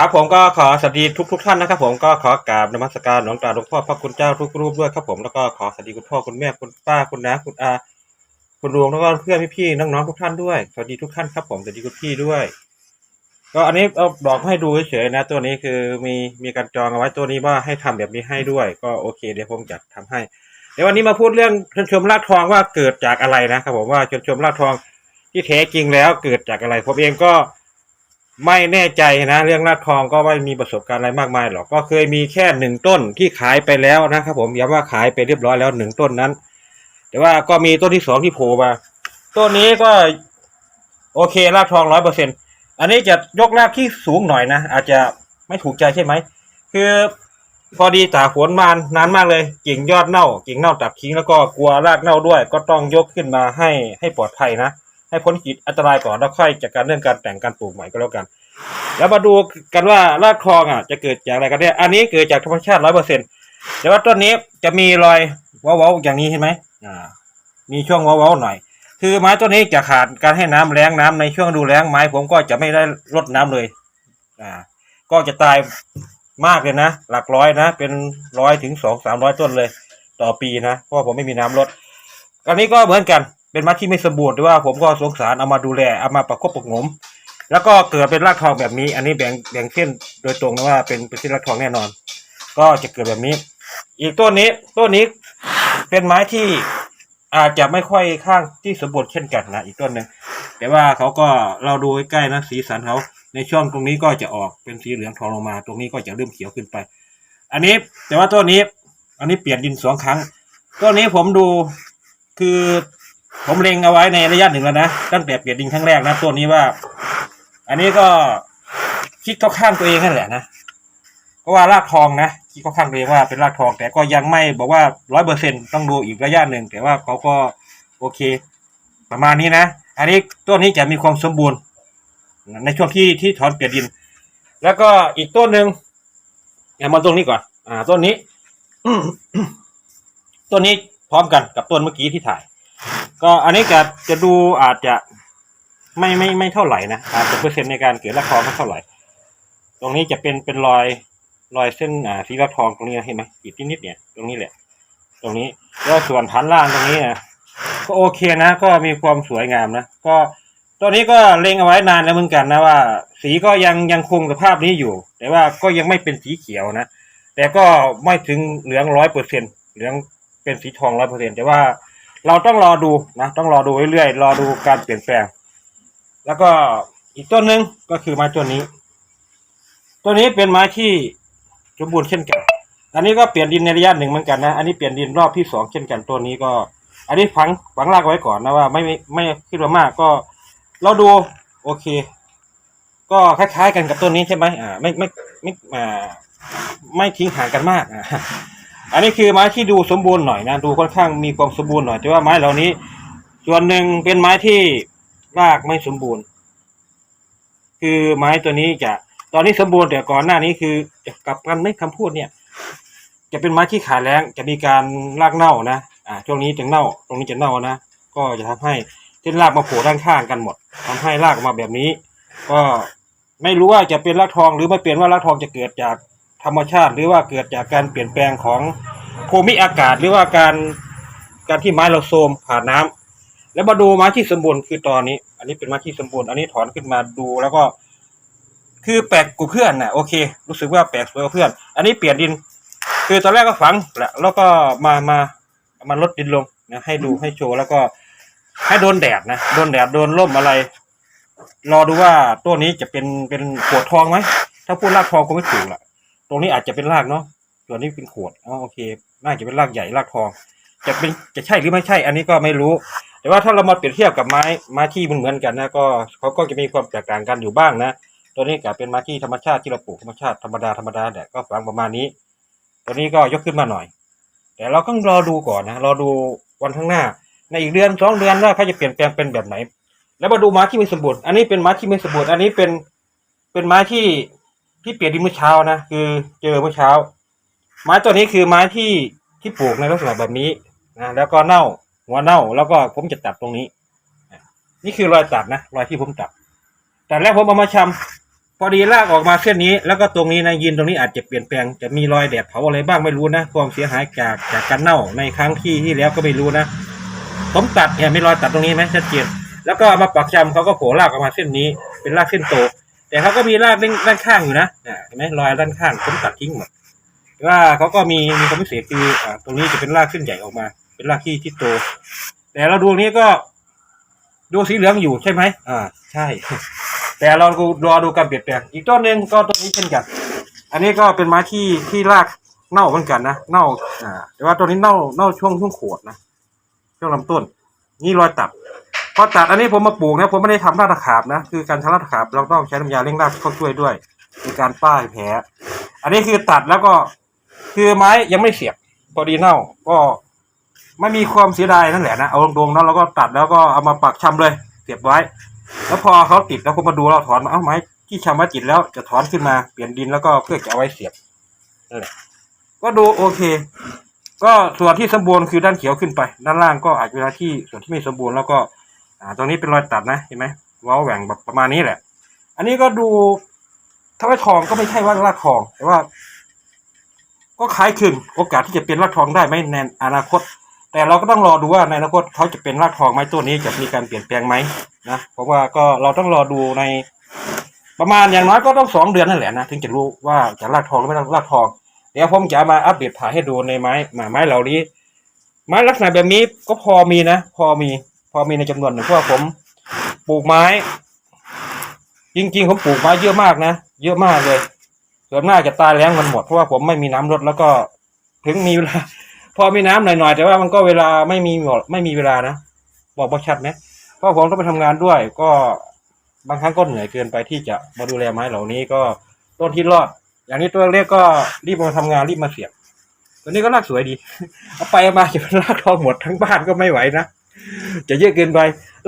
ครับผมก็ขอสวัสดีทุกทุกท่านนะครับ ผมก็ขอกราบนมัสการหลวงตาหลวงพ่อพระคุณเจ้าทุกรูปด้วยครับผมแล้วก็ขอสวัสดีคุณพ่อคุณแม่คุณป้าคุณน้าคุณอาคุณลุงแล้วก็เพื่อนพี่ๆน้องๆทุกท่านด้วยสวัสดีทุกท่านครับผมสวัสดีคุณพี่ด้วย ก็อันนี้เอาดอกให้ดูเฉยๆนะ ตัวนี้คือมีมีการจองเอาไว้ตัวนี้ว่าให้ทำแบบนี้ให้ด้วย ก็โอเค เดี๋ยวผมจะทำให้ เดี๋ยววันนี้มาพูดเรื่องชนชมรากทองว่าเกิดจากอะไรนะครับผมว่าชนชมรากทองที่แท้จริงแล้วเกิดจากอะไรผมเองก็ ไม่แน่ใจนะเรื่องรากทองก็ไม่มีประสบการณ์อะไรมากมายหรอกก็เคยมีแค่หนึ่งต้นที่ขายไปแล้วนะครับผมย้ำว่าขายไปเรียบร้อยแล้วหนึ่งต้นนั้น แต่ว่าก็มีต้นที่สองที่โผล่มาต้นนี้ก็โอเครากทองร้อยเปอร์เซ็นอันนี้จะยกรากที่สูงหน่อยนะอาจจะไม่ถูกใจใช่ไหมคือพอดีตากฝนมานานมากเลยกิ่งยอดเน่ากิ่งเน่าตัดทิ้งแล้วก็กลัวรากเน่าด้วย ก็ต้องยกขึ้นมาให้ให้ปลอดภัยนะ ให้พ้นขีดอันตรายก่อนแล้วค่อยจัดการเรื่องการแต่งการปลูกใหม่ก็แล้วกัน แล้วมาดูกันว่ารากทองอะจะเกิดจากอะไรกันเนี่ยอันนี้เกิดจากธรรมชาติร้อยเปอร์เซ็นแต่ว่าต้นนี้จะมีรอยว้าๆอย่างนี้เห็นไหมอ่า มีช่วงว้าๆหน่อย คือไม้ต้นนี้จะขาดการให้น้ำแล้งน้ำในช่วงดูแลงไม้ผมก็จะไม่ได้รดน้ำเลย อ่า ก็จะตายมากเลยนะ หลักร้อยนะ เป็นร้อยถึงสองสามร้อยต้นเลย ต่อปีนะ เพราะผมไม่มีน้ำรดอันนี้ก็เหมือนกัน เป็นไม้ที่ไม่สมบูรณ์แต่ว่าผมก็สงสารเอามาดูแลเอามาประคบประหงม แล้วก็เกิดเป็นรากทองแบบนี้ อันนี้แบ่งแบ่งเส้นโดยตรงนะว่าเป็นเป็นเส้นรากทองแน่นอน ก็จะเกิดแบบนี้ อีกต้นนี้ต้นนี้เป็นไม้ที่อาจจะไม่ค่อยข้างที่สมบูรณ์เช่นกันนะอีกต้นหนึ่งแต่ว่าเขาก็เราดูใกล้ๆนะสีสันเขาในช่วงตรงนี้ก็จะออกเป็นสีเหลืองทองลงมา ตรงนี้ก็จะเริ่มเขียวขึ้นไป อันนี้แต่ว่าต้นนี้ อันนี้เปลี่ยนดินสองครั้งต้นนี้ผมดูคือ ผมเล็งเอาไว้ในระยะหนึ่งแล้วนะตั้งแต่เปลี่ยนดินครั้งแรกนะต้นนี้ว่า อันนี้ก็คิดเข้าข้างตัวเองนั่นแหละนะเพราะว่ารากทองนะคิดเข้าข้างตัวเองว่าเป็นรากทอง แต่ก็ยังไม่บอกว่าร้อยเปอร์เซ็นต้องดูอีกระยะหนึ่งแต่ว่าเขาก็โอเค ประมาณนี้นะอันนี้ต้นนี้จะมีความสมบูรณ์ ในช่วงที่ที่ถอนเปลี่ยนดิน แล้วก็อีกต้นหนึ่งเอามาต้นนี้ก่อน อ่า ต้นนี้ต้นนี้พร้อมกันกับต้นเมื่อกี้ที่ถ่าย ก็อันนี้จะจะดูอาจจะไม่ไม่ไม่เท่าไหร่นะอาจจะเปอร์เซ็นต์ในการเกิดรากทองไม่เท่าไหร่ ตรงนี้จะเป็นเป็นรอยรอยเส้นอ่าสีรากทองตรงนี้เห็นไหมขีดนิดๆเนี่ย ตรงนี้แหละ ตรงนี้แล้วส่วนฐานล่างตรงนี้นะก็โอเคนะ ก็มีความสวยงามนะก็ตัวนี้ก็เล็งเอาไว้นานแล้วเหมือนกันนะว่า สีก็ยังยังคงสภาพนี้อยู่ แต่ว่าก็ยังไม่เป็นสีเขียวนะแต่ก็ไม่ถึงเหลืองร้อยเปอร์เซ็นเหลืองเป็นสีทองร้อยเปอร์เซ็นแต่ว่า เราต้องรอดูนะต้องรอดูเรื่อยๆรอดูการเปลี่ยนแปลง แล้วก็อีกต้นหนึ่งก็คือไม้ต้นนี้ ตัวนี้เป็นไม้ที่สมบูรณ์เช่นกัน อันนี้ก็เปลี่ยนดินในระยะหนึ่งเหมือนกันนะ อันนี้เปลี่ยนดินรอบที่สองเช่นกันตัวนี้ก็ อันนี้ฝังฝังรากไว้ก่อนนะว่าไม่ไม่ไม่คิดว่ามากก็ เราดูโอเค ก็คล้ายๆกันกับต้นนี้ใช่ไหมอ่า ไม่ไม่ไม่อ่าไม่ทิ้งห่างกันมากอ่า อันนี้คือไม้ที่ดูสมบูรณ์หน่อยนะดูค่อนข้างมีความสมบูรณ์หน่อย แต่ว่าไม้เหล่านี้ ส่วนหนึ่งเป็นไม้ที่รากไม่สมบูรณ์ คือไม้ตัวนี้จะตอนนี้สมบูรณ์แต่ก่อนหน้านี้คือกลับกันไม่คำพูดเนี่ย จะเป็นไม้ที่ขาดแรงจะมีการรากเน่านะอ่าช่วงนี้จะเน่า ตรงนี้จะเน่านะก็จะทำให้เส้นรากมาโผล่ด้านข้างกันหมดทำให้รากออกมาแบบนี้ ก็ไม่รู้ว่าจะเป็นรากทองหรือไม่เป็นว่ารากทองจะเกิดจาก ธรรมชาติ หรือว่าเกิดจากการเปลี่ยนแปลงของภูมิอากาศ หรือว่าการการที่ไม้เราโทรมผ่านน้ำแล้วมาดูไม้ที่สมบูรณ์คือตอนนี้ อันนี้เป็นไม้ที่สมบูรณ์อันนี้ถอนขึ้นมาดูแล้วก็ คือแปลกกว่าเพื่อนน่ะโอเค รู้สึกว่าแปลกสวยกว่าเพื่อน อันนี้เปลี่ยนดิน คือตอนแรกก็ฝังแหละแล้วก็มามามาลดดินลงนะให้ดูให้โชว์แล้วก็ให้โดนแดดนะโดนแดดโดนร่มอะไร รอดูว่าต้นนี้จะเป็นเป็นขวดทองไหมถ้าพูดรากทองก็ไม่ถูกละ ตรงนี้อาจจะเป็นรากเนาะส่วนนี้เป็นขวดอ๋อโอเค น่าจะเป็นรากใหญ่รากทอง จะเป็นจะใช่หรือไม่ใช่ อันนี้ก็ไม่รู้ แต่ว่าถ้าเรามาเปรียบเทียบกับไม้ไม้ที่มันเหมือนกันนะก็เขาก็จะมีความแตกต่างกันอยู่บ้างนะตัวนี้ก็เป็นไม้ที่ธรรมชาติที่เราปลูกธรรมชาติธรรมดาธรรมดาเนี่ก็ฝังประมาณนี้ ตัวนี้ก็ยกขึ้นมาหน่อย แต่เราต้องรอดูก่อนนะรอดูวันข้างหน้า ในอีกเดือนสองเดือนว่าเขาจะเปลี่ยนแปลงเป็นแบบไหน แล้วมาดูไม้ที่ไม่สมบูรณ์อันนี้เป็นไม้ที่ไม่สมบูรณ์อันนี้เป็นเป็นไม้ที่ ที่เปลี่ยนดินเมื่อเช้านะคือเจอเมื่อเช้า ไม้ตัวนี้คือไม้ที่ที่ปลูกในลักษณะแบบนี้นะแล้วก็เน่าหัวเน่าแล้วก็ผมจะตัดตรงนี้ นี่คือรอยตัดนะรอยที่ผมตัดแต่แล้วผมเอามาชพอดีลากออกมาเส้นนี้ แล้วก็ตรงนี้นะยินตรงนี้อาจจะเปลี่ยนแปลงจะมีรอยแดดเผาอะไรบ้างไม่รู้นะความเสียหายจากจากการเน่าในครั้งที่ที่แล้วก็ไม่รู้นะผมตัดเนี่ยมีรอยตัดตรงนี้ไหมชัดเจนแล้วก็มาปักจำเขาก็โผล่ลากออกมาเส้นนี้ เป็นลากเส้นโต แต่เขาก็มีรากด้านด้านข้างอยู่นะเห็นไหมรอยด้านข้างผมตัดทิ้งหมดว่าเขาก็มีมีความพิเศษคืออ่าตรงนี้จะเป็นรากเส้นใหญ่ออกมา เป็นรากที่ที่โต แต่เราดูนี้ก็ดูสีเหลืองอยู่ใช่ไหมอ่า ใช่ แต่เราดูรอดูการเปลี่ยนแปลงอีกต้นหนึ่งก็ต้นนี้เช่นกัน อันนี้ก็เป็นไม้ที่ที่รากเน่าเหมือนกันนะเน่าอ่าแต่ว่าตัวนี้เน่าเน่าช่วงช่วงโขดนะช่วงลำต้น นี่รอยตัด พอตัดอันนี้ผมมาปลูกนะผมไม่ได้ทำรากตะขาบนะ คือการทำรากตะขาบเราต้องใช้น้ำยาเร่งรากเข้าช่วยด้วยในการป้ายแผลอันนี้คือตัดแล้วก็คือไม้ยังไม่เสียบพอดีเน่าก็ไม่มีความเสียดายนั่นแหละนะเอาตรงๆเนาะเราก็ตัดแล้วก็เอามาปักชำเลยเสียบไว้ แล้วพอเขาติดแล้วก็มาดูเราถอนมาเอ้าไม้ที่ชำไว้ติดแล้วจะถอนขึ้นมาเปลี่ยนดินแล้วก็เพื่อจะเอาไว้เสียบนั่นแหละก็ดูโอเค ก็ส่วนที่สมบูรณ์คือด้านเขียวขึ้นไป ด้านล่างก็อาจจะเป็นที่ส่วนที่ไม่สมบูรณ์แล้วก็ อ่าตรงนี้เป็นรอยตัดนะเห็นไหมว้าแหว่งแบบประมาณนี้แหละ อันนี้ก็ดูถ้าว่าทองก็ไม่ใช่ว่าลากทอง แต่ว่า ก็คล้ายคลึงโอกาสที่จะเป็นลากทองได้ไหมในอนาคต แต่เราก็ต้องรอดูว่าในอนาคตเขาจะเป็นรากทองไหมตัวนี้จะมีการเปลี่ยนแปลงไหมนะเพราะว่าก็เราต้องรอดูใน ประมาณอย่างน้อยก็ต้องสองเดือนนั่นแหละนะถึงจะรู้ว่าจะรากทองหรือไม่รากทอง เดี๋ยวผมจะมาอัปเดตถ่ายให้ดูในไม้ไม้เหล่านี้ ไม้ลักษณะแบบนี้ก็พอมีนะ พอมี อมีในจำนวนหนึ่งเพราะผมปลูกไม้ จริงๆผมปลูกไม้เยอะมากนะเยอะมากเลยส่วนมากจะตายแล้งมันหมดเพราะว่าผมไม่มีน้ำรดแล้วก็ถึงมีเวลาพอมีน้ำหน่อยๆแต่ว่ามันก็เวลาไม่มีหมดไม่มีเวลานะบอกบ่ชัดไหมเพราะผมต้องไปทำงานด้วย ก็บางครั้งก็เหนื่อยเกินไปที่จะมาดูแลไม้เหล่านี้ก็ต้นที่รอด อย่างนี้ตัวเล็กก็รีบมาทำงานรีบมาเสียบตัวนี้ก็รากสวยดีเอาไปมาจะเป็นรากทองหมดทั้งบ้านก็ไม่ไหวนะ จะเยอะเกินไป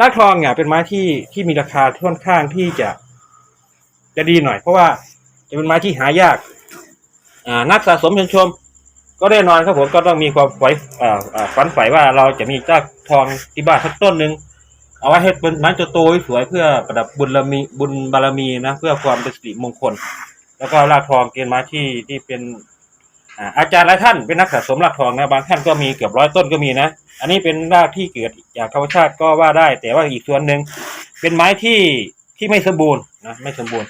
รากทองเนี่ยเป็นไม้ที่ที่มีราคาค่อนข้างที่จะ จะดีหน่อย เพราะว่าจะเป็นไม้ที่หายาก อ่านักสะสมชมชม ก็แน่นอนครับผมก็ต้องมีความฝันอ่อ่าฝันใฝ่ว่าเราจะมีรากทองที่บ้านสักต้นหนึ่งเอาไว้ให้เป็นไม้โตๆสวยเพื่อประดับบุญบารมีบุญบารมีนะ เพื่อความเป็นสิริมงคล แล้วก็รากทองเกณฑ์ไม้ที่ที่เป็น อ่าอาจารย์หลายท่านเป็นนักสะสมรากทองนะบางท่านก็มีเกือบร้อยต้นก็มีนะ อันนี้เป็นรากที่เกิดจากธรรมชาติก็ว่าได้ แต่ว่าอีกส่วนหนึ่งเป็นไม้ที่ที่ไม่สมบูรณ์นะไม่สมบูรณ์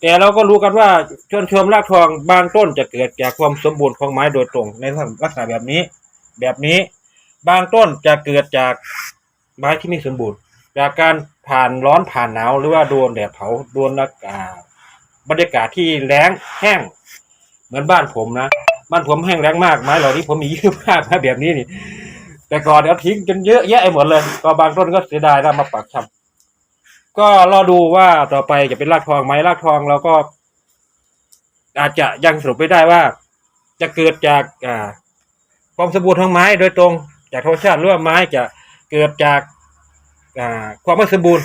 แต่เราก็รู้กันว่าชนชมรากทองบางต้นจะเกิดจากความสมบูรณ์ของไม้โดยตรง ในลักษณะแบบนี้ แบบนี้บางต้นจะเกิดจากไม้ที่ไม่สมบูรณ์ จากการผ่านร้อนผ่านหนาวหรือว่าโดนแดดเผาโดนอากาศบรรยากาศที่แล้งแห้ง เหมือนบ้านผมนะ บ้านผมแห้งแล้งมากไม้เหล่านี้ผมมีเยอะมากนะแบบนี้นี่ แต่ก่อนเดี๋ยวทิ้งจนเยอะแยะไปหมดเลย ก็บางต้นก็เสียดายแล้วมาปักชำก็รอดูว่าต่อไปจะเป็นรากทองไหมรากทองเราก็ อาจจะยังสรุปไม่ได้ว่า จะเกิดจากอ่าความสมบูรณ์ของไม้โดยตรง จากธรรมชาติหรือว่าไม้จะเกิดจากอ่าความไม่สมบูรณ์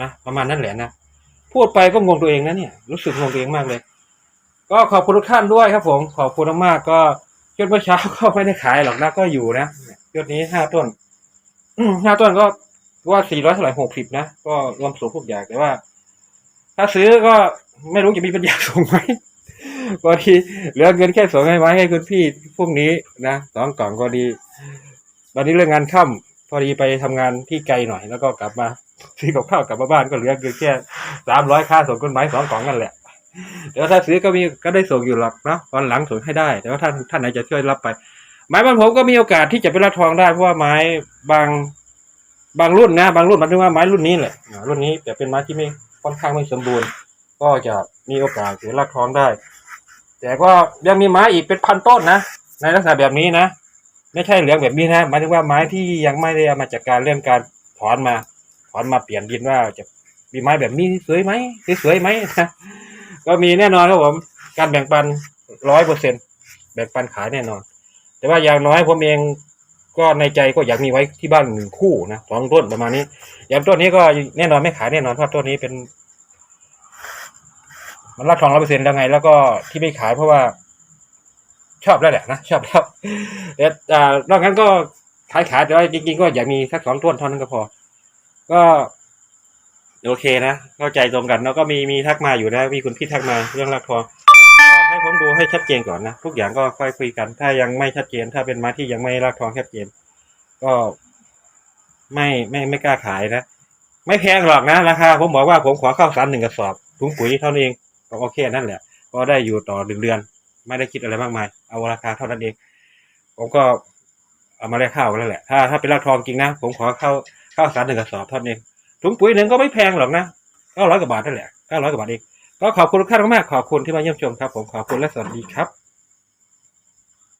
นะประมาณนั้นแหละนะพูดไปก็งงตัวเองนะเนี่ย รู้สึกงงตัวเองมากเลย ก็ขอบคุณทุกท่านด้วยครับผมขอบคุณมากๆก็ยอดเมื่อเช้าก็ไม่ได้ขายหรอกนะก็อยู่นะยอดนี้ห้าต้นห้าต้นก็ว่าสี่ร้อยเท่าไหร่หกสิบนะก็รวมส่งพวกอย่างแต่ว่า ถ้าซื้อก็ไม่รู้จะมีปัญญาส่งไหมพอดีเหลือเงินแค่ส่งให้ไว้ให้คุณพี่พวกนี้นะสองกล่องก็ดีตอนนี้เรื่องงานค่ำพอดีไปทำงานที่ไกลหน่อยแล้วก็กลับมาซื้อกับข้าวกลับมาบ้านก็เหลือเงินแค่สามร้อยค่าส่งกฎหมายสองกล่องนั่นแหละ เดี๋ยวถ้าซื้อก็มีก็ได้ส่งอยู่หรอกเนาะตอนหลังส่งให้ได้ แต่ว่าท่านท่านไหนจะช่วยรับไป ไม้บ้านผมก็มีโอกาสที่จะเป็นรับทองได้เพราะว่าไม้บางบางรุ่นนะบางรุ่นหมายถึงว่าไม้รุ่นนี้แหละรุ่นนี้แต่เป็นไม้ที่ไม่ค่อนข้างไม่สมบูรณ์ ก็จะมีโอกาสถือรับทองได้ แต่ก็ยังมีไม้อีกเป็นพันต้นนะในลักษณะแบบนี้นะ ไม่ใช่เหลืองแบบนี้นะหมายถึงว่าไม้ที่ยังไม่ได้เอามาจากการเรื่องการถอนมา ถอนมาเปลี่ยนดินว่าจะมีไม้แบบนี้สวยไหมสวยไหมนะ ก็มีแน่นอนครับผม การแบ่งปันร้อยเปอร์เซ็นแบ่งปันขายแน่นอน แต่ว่าอย่างน้อยผมเองก็ในใจก็อยากมีไว้ที่บ้านหนึ่งคู่นะสองต้นประมาณนี้อย่างต้นนี้ก็แน่นอนไม่ขายแน่นอนเพราะต้นนี้เป็น มันรับรองร้อยเปอร์เซ็นต์แล้วไง แล้วก็ที่ไม่ขายเพราะว่า ชอบแล้วแหละนะชอบแล้วแต่อ่านอกนั้นก็ขายขายแต่ว่าจริงๆก็อยากมีสักสองต้นเท่านั้นก็พอ ก็ โอเคนะเข้าใจตรงกันแล้วก็มีมีทักมาอยู่นะมีคุณพี่ทักมาเรื่องรักทองให้ผมดูให้ชัดเจนก่อนนะทุกอย่างก็ค่อยคุยกัน ถ้ายังไม่ชัดเจน ถ้าเป็นไม้ที่ยังไม่รักทองชัดเจน ก็ไม่ไม่ไม่กล้าขายนะไม่แพงหรอกนะราคาผมบอกว่าผมขอข้าวสารหนึ่งกระสอบถุงปุ๋ยเท่านั้นเองก็โอเคนั่นแหละ ก็ได้อยู่ต่อหนึ่งเดือน ไม่ได้คิดอะไรมากมาย เอาราคาเท่านั้นเอง ผมก็เอามาแลกข้าวแล้วแหละ ถ้าถ้าเป็นรักทองจริงนะผมขอข้าวข้าวสารหนึ่งกระสอบเท่านั้นเอง ถุงปุ๋ยหนึ่งก็ไม่แพงหรอกนะเก้าร้อยกว่าบาทนั่นแหละเก้าร้อยกว่าบาทเองก็ขอบคุณทุกท่านมากๆขอบคุณที่มาเยี่ยมชมครับ ผมขอบคุณและสวัสดีครับ